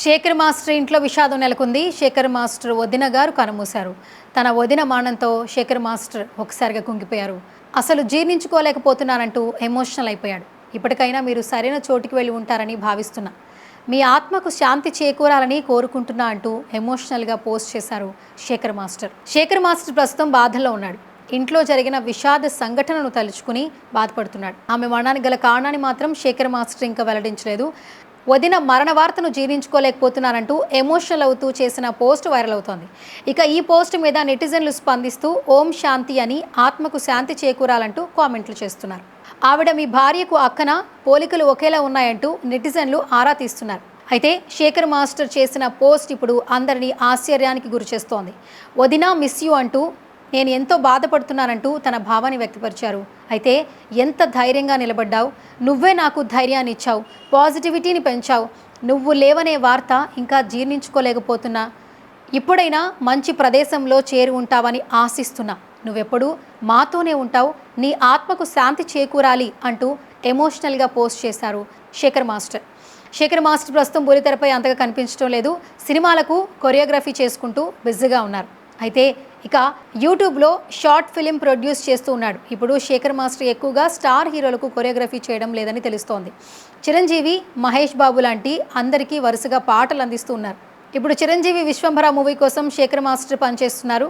Shekhar master ఇంట్లో విషాదం నెలకొంది. శేఖర్ మాస్టర్ వదిన గారు కనుమూశారు. తన వదిన మానంతో శేఖర్ మాస్టర్ ఒకసారిగా కుంగిపోయారు. అసలు జీర్ణించుకోలేకపోతున్నానంటూ ఎమోషనల్ అయిపోయాడు. ఇప్పటికైనా మీరు సరైన చోటికి వెళ్ళి ఉంటారని భావిస్తున్నా. మీ ఆత్మకు శాంతి చేకూరాలని కోరుకుంటున్నా అంటూ ఎమోషనల్గా పోస్ట్ చేశారు శేఖర్ మాస్టర్. శేఖర్ మాస్టర్ ప్రస్తుతం బాధల్లో ఉన్నాడు. ఇంట్లో జరిగిన విషాద సంఘటనను తలుచుకుని బాధపడుతున్నాడు. ఆమె మరణానికి గల కారణాన్ని మాత్రం శేఖర్ మాస్టర్ ఇంకా వెల్లడించలేదు. వదిన మరణ వార్తను జీర్ణించుకోలేకపోతున్నానంటూ ఎమోషనల్ అవుతూ చేసిన పోస్ట్ వైరల్ అవుతోంది. ఇక ఈ పోస్ట్ మీద నెటిజన్లు స్పందిస్తూ ఓం శాంతి అని ఆత్మకు శాంతి చేకూరాలంటూ కామెంట్లు చేస్తున్నారు. ఆవిడ మీ భార్యకు అక్కన పోలికలు ఒకేలా ఉన్నాయంటూ నెటిజన్లు ఆరా తీస్తున్నారు. అయితే శేఖర్ మాస్టర్ చేసిన పోస్ట్ ఇప్పుడు అందరినీ ఆశ్చర్యానికి గురిచేస్తోంది. వదినా మిస్ యూ అంటూ నేను ఎంతో బాధపడుతున్నానంటూ తన భావాన్ని వ్యక్తపరిచారు. అయితే ఎంత ధైర్యంగా నిలబడ్డావు? నువ్వే నాకు ధైర్యాన్ని ఇచ్చావు. పాజిటివిటీని పెంచావు. నువ్వు లేవనే వార్త ఇంకా జీర్ణించుకోలేకపోతున్నా. ఇప్పుడైనా మంచి ప్రదేశంలో చేరి ఉంటావని ఆశిస్తున్నా. నువ్వెప్పుడు మాతోనే ఉంటావు. నీ ఆత్మకు శాంతి చేకూరాలి అంటూ ఎమోషనల్గా పోస్ట్ చేశారు శేఖర్ మాస్టర్. శేఖర్ మాస్టర్ ప్రస్తుతం బురితెరపై అంతగా కనిపించడం లేదు. సినిమాలకు కొరియోగ్రఫీ చేసుకుంటూ బిజీగా ఉన్నారు. అయితే ఇక యూట్యూబ్లో షార్ట్ ఫిలిం ప్రొడ్యూస్ చేస్తూ ఉన్నాడు. ఇప్పుడు శేఖర్ మాస్టర్ ఎక్కువగా స్టార్ హీరోలకు కొరియోగ్రఫీ చేయడం లేదని తెలుస్తోంది. చిరంజీవి మహేష్ బాబు లాంటి అందరికీ వరుసగా పాటలు అందిస్తూ ఉన్నారు. ఇప్పుడు చిరంజీవి విశ్వంభర మూవీ కోసం శేఖర్ మాస్టర్ పనిచేస్తున్నారు.